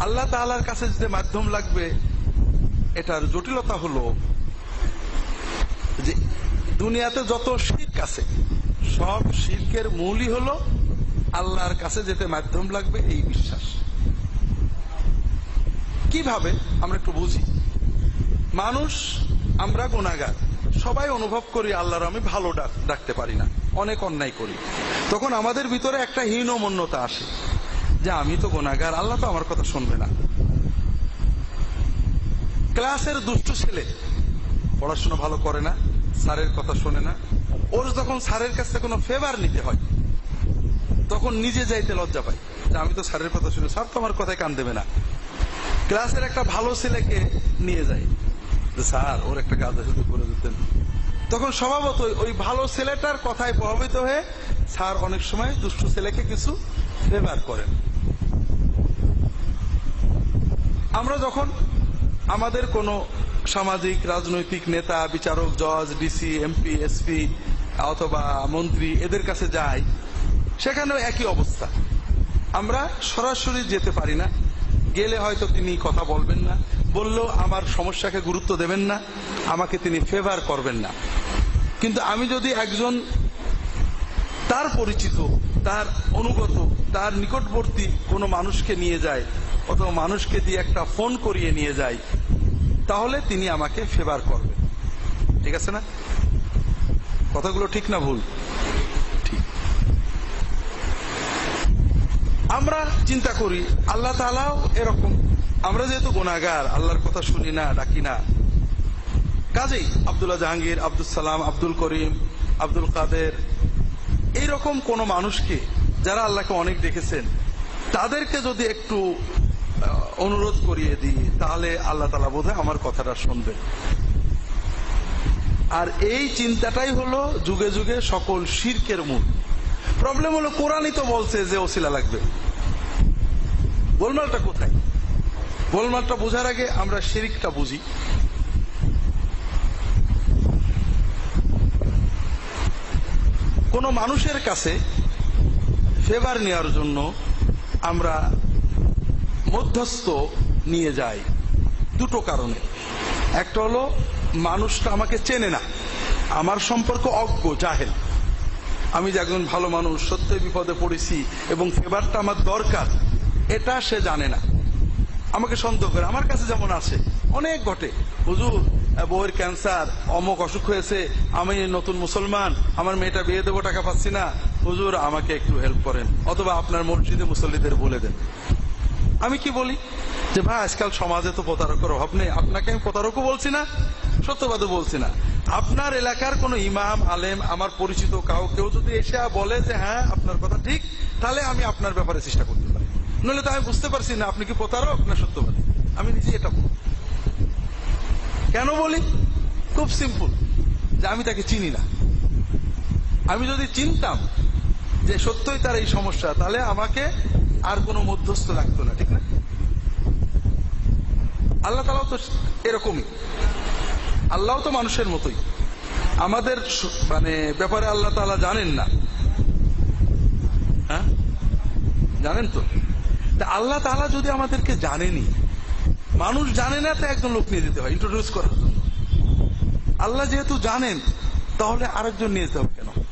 আল্লাহ তাআলার কাছে যে মাধ্যম লাগবে, এটার জটিলতা হলো যে দুনিয়াতে যত শির্ক আছে, সব শির্কের মূলই হলো আল্লাহর কাছে যেতে মাধ্যম লাগবে এই বিশ্বাস। কীভাবে? আমরা একটু বুঝি। মানুষ, আমরা গুণাগার সবাই অনুভব করি আল্লাহর আমি ভালো ডাকতে পারি না। অনেক অন্যায় করি। তখন আমাদের ভিতরে একটা হীনমন্যতা আসে। যে, আমি তো গোনাগার আল্লাহ তো আমার কথা শুনবে না। ক্লাসের দুষ্টু ছেলে, পড়াশোনা ভালো করে না, স্যারের কথা শোনে না। ওর যখন স্যারের কাছে কোনো ফেভার নিতে হয়, তখন নিজে যাইতে লজ্জা পাই যে, আমি তো স্যারের কথা শুনি, স্যার তো আমার কথায় কান দেবে না। ক্লাসের একটা ভালো ছেলেকে নিয়ে যাই যে, স্যার, ওর একটা কাজ আছে করে দিতেন। তখন স্বভাবত ওই ভালো ছেলেটার কথায় প্রভাবিত হয়ে স্যার অনেক সময় দুষ্ট ছেলেকে কিছু ফেভার করেন। আমরা যখন আমাদের কোনো সামাজিক, রাজনৈতিক নেতা, বিচারক, জজ ডিসি এমপি এসপি অথবা মন্ত্রী এদের কাছে যাই, সেখানেও একই অবস্থা। আমরা সরাসরি যেতে পারি না। গেলে হয়তো তিনি কথা বলবেন না। বললেও আমার সমস্যাকে গুরুত্ব দেবেন না। আমাকে তিনি ফেভার করবেন না। কিন্তু আমি যদি একজন তার পরিচিত, তার অনুগত, তার নিকটবর্তী কোনো মানুষকে নিয়ে যায় অথবা মানুষকে দিয়ে একটা ফোন করিয়ে নিয়ে যায় তাহলে তিনি আমাকে ফেভার করবেন। ঠিক আছে না? কথাগুলো ঠিক না ভুল? ঠিক। আমরা চিন্তা করি, আল্লাহ তালাও এরকম। আমরা যেহেতু গুণাগার আল্লাহর কথা শুনি না, ডাকি না। কাজেই আবদুল্লাহ জাহাঙ্গীর আব্দুল সালাম, আব্দুল করিম, আব্দুল কাদের, এইরকম কোন মানুষকে, যারা আল্লাহকে অনেক দেখেছেন, তাদেরকে যদি একটু অনুরোধ করিয়ে দিই, তাহলে আল্লাহ তালা বোধহয় আমার কথাটা শুনবে। আর এই চিন্তাটাই হলো যুগে যুগে সকল শির্কের মূল। প্রবলেম হলো কোরআনই তো বলছে যে ওসিলা লাগবে। গোলমালটা কোথায়? গোলমালটা বোঝার আগে আমরা শিরিকটা বুঝি। কোন মানুষের কাছে ফেভার নেওয়ার জন্য আমরা মধ্যস্থ নিয়ে যায় দুটো কারণে। একটা হলো, মানুষটা আমাকে চেনে না। আমার সম্পর্ক অজ্ঞ, জাহেল। আমি যে একজন ভালো মানুষ সত্যি বিপদে পড়েছি এবং ফেভারটা আমার দরকার, এটা সে জানে না। আমাকে সন্দেহ করে, আমার কাছে যেমন আছে, অনেক ঘটে। হুজুর, বউয়ের ক্যান্সার, অমক অসুখ হয়েছে, আমি নতুন মুসলমান, আমার মেয়েটা বিয়ে দেবো, টাকা পাচ্ছি না। হুজুর, আমাকে একটু হেল্প করেন, অথবা আপনার মসজিদে মুসল্লিদের বলে দেন। আমি কি বলি? যে ভাই, আজকাল সমাজে তো প্রতারকের অভাব নেই। আপনাকে আমি প্রতারকও বলছি না, সত্যবাদও বলছি না। আপনার এলাকার কোন ইমাম, আলেম, আমার পরিচিত কাউ, কেউ যদি এসে বলে যে হ্যাঁ আপনার কথা ঠিক, তাহলে আমি আপনার ব্যাপারে চেষ্টা করতে পারি। নইলে তো আমি বুঝতে পারছি না, আপনি কি প্রতারক না সত্যবাদী? আমি নিজে এটা বলি কেন বলি? খুব সিম্পল যে আমি তাকে চিনি না। আমি যদি চিনতাম যে সত্যই তার এই সমস্যা, তাহলে আমাকে আর কোনো মধ্যস্থ লাগতো না, ঠিক না? আল্লাহ তালাও তো এরকমই। আল্লাহ তো মানুষের মতোই। আমাদের মানে ব্যাপারে আল্লাহ তালা জানেন না। হ্যাঁ? জানেন তো? আল্লাহ তালা যদি আমাদেরকে জানেনি, মানুষ জানে না তো একজন লোক নিয়ে যেতে হয় ইন্ট্রোডিউস করার জন্য। আল্লাহ যেহেতু জানেন, তাহলে আরেকজন নিয়ে যেতে হবে কেন?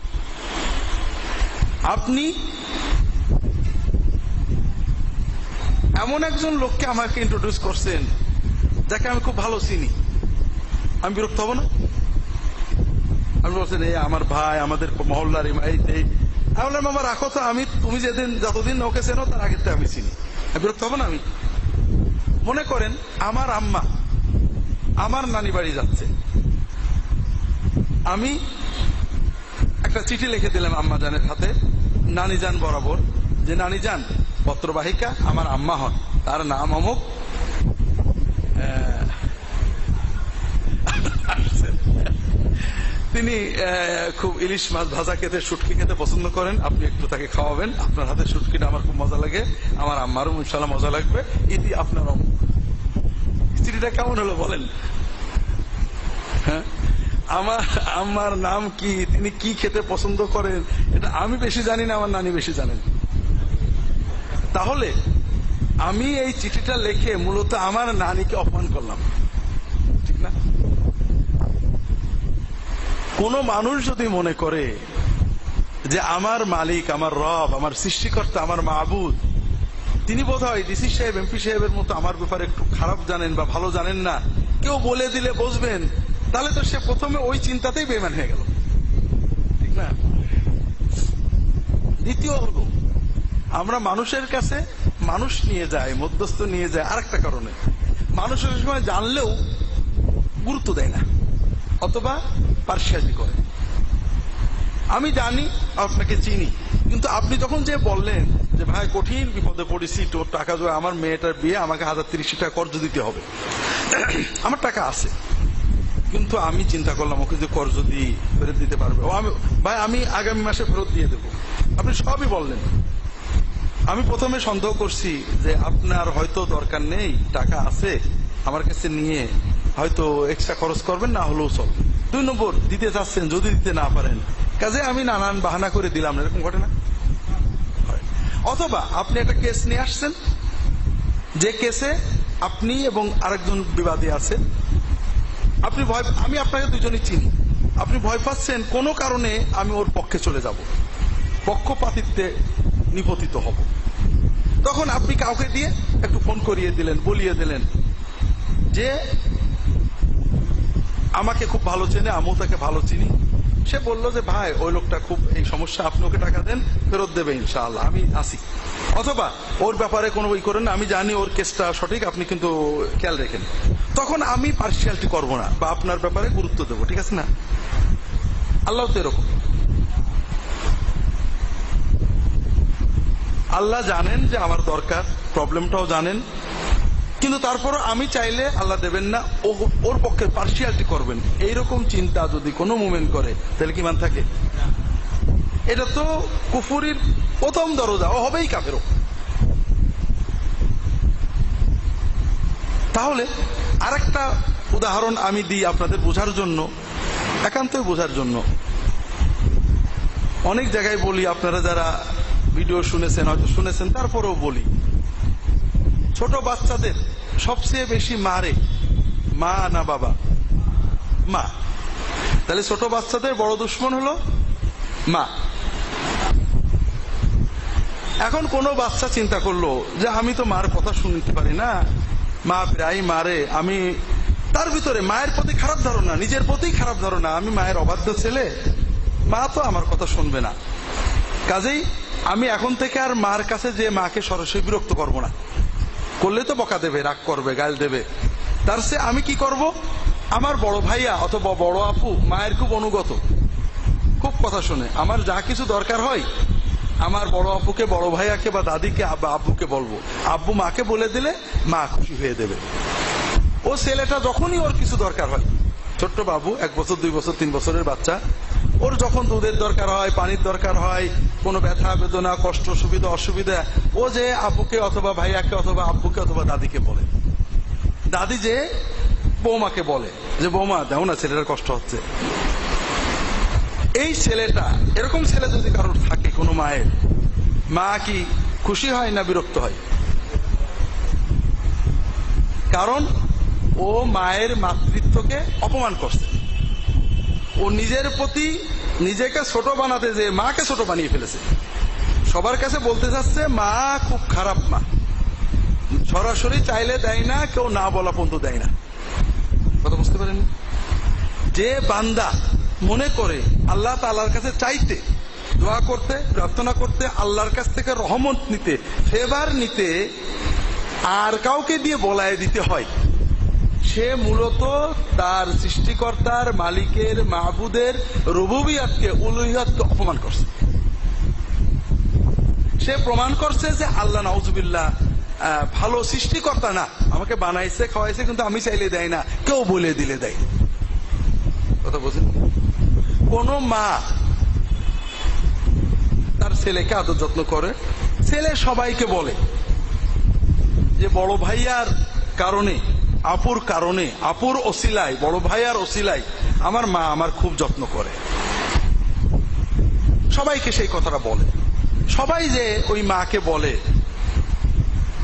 আপনি এমন একজন লোককে আমাকে ইন্ট্রোডিউস করছেন, যাকে আমি খুব ভালো চিনি। আমি বিরক্ত হব না? আমি বলছেন, এই আমার ভাই, আমাদের মহল্লার। আমি আমার রাখো তো, আমি, তুমি যেদিন, যতদিন ওকে চেনো, তার আগের আমি চিনি। আমি বিরক্ত হব না আমি? মনে করেন, আমার আম্মা, আমার নানি বাড়ি যাচ্ছে। আমি একটা চিঠি লিখে দিলাম আম্মা জানের হাতে, নানি যান বরাবর। যে, নানি যান পত্রবাহিকা আমার আম্মা হন। তার নাম অমুক। তিনি খুব ইলিশ মাছ ভাজা খেতে, শুটকি খেতে পছন্দ করেন। আপনি একটু তাকে খাওয়াবেন। আপনার হাতে শুটকিটা আমার খুব মজা লাগে। আমার আম্মারও ইনশাল্লাহ মজা লাগবে। ইতি আপনার অমুক। স্ত্রীটা কেমন হলো বলেন? হ্যাঁ? আমার আমার নাম কি? তিনি কি খেতে পছন্দ করেন? এটা আমি বেশি জানি না, আমার নানি বেশি জানেন। তাহলে আমি এই চিঠিটা লিখে মূলত আমার নানিকে অপমান করলাম। ঠিক না? কোন মানুষ যদি মনে করে যে আমার মালিক, আমার রব, আমার সৃষ্টিকর্তা, আমার মাহবুদ তিনি বোধ হয় ডিসি সাহেব এমপি সাহেবের মতো আমার ব্যাপারে একটু খারাপ জানেন বা ভালো জানেন না, কেউ বলে দিলে বসবেন, তাহলে তো সে প্রথমে ওই চিন্তাতেই বেমান হয়ে গেল। ঠিক না? দ্বিতীয় হলো আমরা মানুষের কাছে মানুষ নিয়ে যায়, মধ্যস্থ নিয়ে যায় আরেকটা কারণে। মানুষের সময় জানলেও গুরুত্ব দেয় না, অথবা পার্সিয়ালি করে। আমি জানি, আপনাকে চিনি, কিন্তু আপনি যখন যে বললেন যে, ভাই, কঠিন বিপদে পড়েছি, তোর টাকা জোয়া আমার মেয়েটার বিয়ে, আমাকে হাজার তিরিশ টাকা কর্জ দিতে হবে। আমার টাকা আছে, কিন্তু আমি চিন্তা করলাম, ওকে যে কর্জ দিই, ফেরত দিতে পারবে? আমি, ভাই, আমি আগামী মাসে ফেরত দিয়ে দেবো। আপনি সবই বললেন। আমি প্রথমে সন্দেহ করছি যে আপনার হয়তো দরকার নেই, টাকা আছে, আমার কাছে নিয়ে হয়তো এক্সট্রা খরচ করবেন, না হলেও চল দুই নম্বর, দিতে চাচ্ছেন, যদি দিতে না পারেন, কাজে আমি নানান বাহানা করে দিলাম এরকম ঘটনা। অথবা আপনি একটা কেস নিয়ে আসছেন, যে কেসে আপনি এবং আরেকজন বিবাদী আছেন। আপনি ভয়, আমি আপনাকে দুজনই চিনি। আপনি ভয় পাচ্ছেন, কোনো কারণে আমি ওর পক্ষে চলে যাব। পক্ষপাতিত্বে নিপতিত হব। তখন আপনি কাউকে দিয়ে একটু ফোন করিয়ে দিলেন, বলিয়ে দিলেন যে, আমাকে খুব ভালো চেনে, আমিও তাকে ভালো চিনি। সে বলল যে, ভাই, ওই লোকটা খুব, এই সমস্যা, আপনি ওকে টাকা দেন, ফেরত দেবে ইনশাআল্লাহ, আমি আসি। অথবা ওর ব্যাপারে কোনো ওই করেন আমি জানি ওর কেসটা সঠিক, আপনি কিন্তু খেয়াল রেখেন। তখন আমি পার্সিয়ালটি করব না, বা আপনার ব্যাপারে গুরুত্ব দেবো, ঠিক আছে না? আল্লাহ তো এরকম। আল্লাহ জানেন যে আমার দরকার, প্রবলেমটাও জানেন। কিন্তু তারপরও আমি চাইলে আল্লাহ দেবেন না ওর পক্ষে পার্সিয়ালিটি করবেন। এইরকম চিন্তা যদি কোনো মুভমেন্ট করে, তাহলে কি মান থাকে? এটা তো কুফুরির প্রথম দরজা, ও হবেই কাফেরও। তাহলে আরেকটা উদাহরণ আমি দিই আপনাদের বোঝার জন্য, একান্তই বোঝার জন্য। অনেক জায়গায় বলি আপনারা যারা ভিডিও শুনেছেন, হয়তো শুনেছেন, তারপরেও বলি। ছোট বাচ্চাদের সবচেয়ে বেশি মারে মা না বাবা? মা। তাহলে ছোট বাচ্চাদের বড় দুশ্মন হলো মা। এখন কোনো বাচ্চা চিন্তা করল যে, আমি তো মার কথা শুনতে পারি না। মা প্রায় মারে। আমি তার ভিতরে মায়ের প্রতি খারাপ ধারণা, নিজের প্রতি খারাপ ধারণা। আমি মায়ের অবাধ্য ছেলে। মা তো আমার কথা শুনবে না। কাজেই আমি এখন থেকে আর মার কাছে যে মাকে সরাসরি বিরক্ত করব না। করলে তো বকা দেবে, রাগ করবে, গাল দেবে। তার সে আমি কি করব? আমার বড় ভাইয়া অথবা বড় আপু মায়ের খুব অনুগত। খুব কথা শুনে, আমার যা কিছু দরকার হয়, আমার বড় আপুকে, বড় ভাইয়াকে বা দাদিকে বা আব্বুকে বলব। আব্বু মাকে বলে দিলে মা খুশি হয়ে দেবে। ও ছেলেটা যখনই ওর কিছু দরকার হয়, ছোট্ট বাবু, এক বছর, দুই বছর, তিন বছরের বাচ্চা, ওর যখন দুধের দরকার হয়, পানির দরকার হয় কোনো ব্যথা, বেদনা, কষ্ট, সুবিধা, অসুবিধা, ও যে আব্বুকে অথবা ভাইয়াকে অথবা আব্বুকে অথবা দাদিকে বলে। দাদি যে বৌমাকে বলে, যে বৌমা দেও না, ছেলেটার কষ্ট হচ্ছে। এই ছেলেটা, এরকম ছেলে যদি কারোর থাকে, কোনো মায়ের, মা কি খুশি হয় না বিরক্ত হয়? কারণ ও মায়ের মাতৃত্বকে অপমান করছে। ও নিজের প্রতি নিজেকে ছোট বানাতে যে মাকে ছোট বানিয়ে ফেলেছে। সবার কাছে বলতে চাচ্ছে, মা, খুব খারাপ মা। সরাসরি চাইলে দেয় না, কেউ না বলা পর্যন্ত দেয় না। কথা বুঝতে পারেন যে বান্দা মনে করে আল্লাহ তালার কাছে চাইতে, দোয়া করতে, প্রার্থনা করতে, আল্লাহর কাছ থেকে রহমত নিতে, ফেভার নিতে, আর কাউকে দিয়ে বলায় দিতে হয় সে মূলত তার সৃষ্টিকর্তার, মালিকের, মাহবুদের রুবুবিয়াতকে উলুহিয়াতকে অপমান করছে। সে প্রমাণ করছে যে আল্লাহ নাউজুবিল্লাহ ভালো সৃষ্টিকর্তা না। আমাকে বানাইছে, খাওয়াইছে, কিন্তু আমি চাইলে দেয় না। কেউ বলে দিলে দেয় কথা বুঝেন? কোন মা তার ছেলেকে আদর যত্ন করে, ছেলে সবাইকে বলে যে বড় ভাইয়ার কারণে আপুর কারণে, আপুর ওসিলায় বড় ভাই ভাইয়ার ওসিলায় আমার মা আমার খুব যত্ন করে। সবাইকে সেই কথাটা বলে। সবাই যে ওই মাকে বলে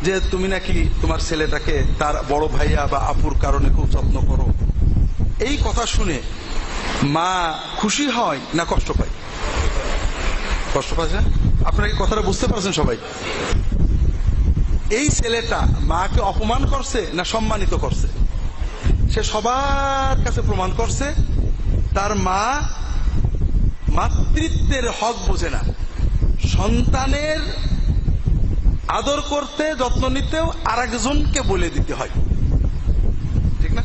যে তুমি নাকি তোমার ছেলেটাকে তার বড় ভাইয়া বা আপুর কারণে খুব যত্ন করো, এই কথা শুনে মা খুশি হয় না কষ্ট পায়? কষ্ট পাচ্ছে আপনারা কি কথাটা বুঝতে পারছেন সবাই? এই ছেলেটা মাকে অপমান করছে না সম্মানিত করছে? সে সবার কাছে প্রমাণ করছে, তার মা মাতৃত্বের হক বোঝে না। সন্তানের আদর করতে, যত্ন নিতেও আর একজনকে বলে দিতে হয়। ঠিক না?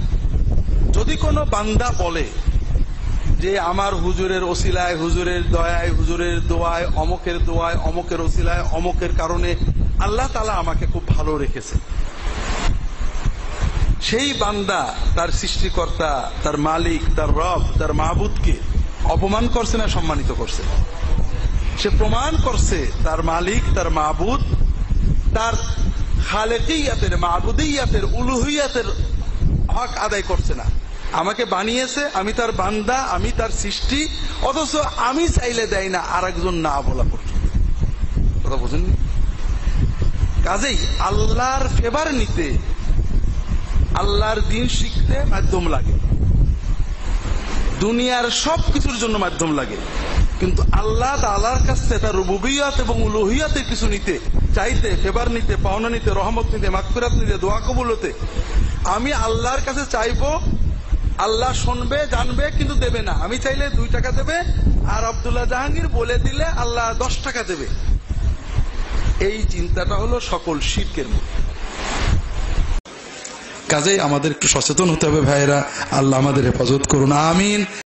যদি কোনো বান্দা বলে যে আমার হুজুরের ওসিলায়, হুজুরের দয়ায়, হুজুরের দোয়ায়, অমকের দোয়ায়, অমকের ওসিলায়, অমকের কারণে আল্লাহ তালা আমাকে খুব ভালো রেখেছে। সেই বান্দা, তার সৃষ্টিকর্তা, তার মালিক, তার রব, তার মাহবুদকে অপমান করছে না, সম্মানিত করছে? সে প্রমাণ করছে, তার মালিক, তার মাহবুদ তার খালেকিয়াতের মাহবুদিয়াতের উলুহিয়াতের হক আদায় করছে না। আমাকে বানিয়েছে, আমি তার বান্দা, আমি তার সৃষ্টি, অথচ আমি চাইলে দেয় না আর একজন না বলা পর্যন্ত। কথা বুঝেননি? কাজেই আল্লাহর ফেভার নিতে আল্লাহর দিন শিখতে মাধ্যম লাগে। দুনিয়ার সব কিছুর জন্য মাধ্যম লাগে। কিন্তু আল্লাহ আল্লাহর কাছ তার রুবুবিয়াত এবং উলুহিয়াতের কিছু নিতে, চাইতে ফেভার নিতে, পাওনা নিতে, রহমত নিতে মাকফিরাত নিতে, দোয়া কবুল হতে, আমি আল্লাহর কাছে চাইব, আল্লাহ শুনবে, জানবে, কিন্তু দেবে না। আমি চাইলে দুই টাকা দেবে, আর আবদুল্লাহ জাহাঙ্গীর বলে দিলে আল্লাহ দশ টাকা দেবে। এই চিন্তাটা হলো সকল শিল্পের মধ্যে। কাজেই আমাদের একটু সচেতন হতে হবে ভাইয়েরা। আল্লাহ আমাদের হেফাজত করুন, আমিন।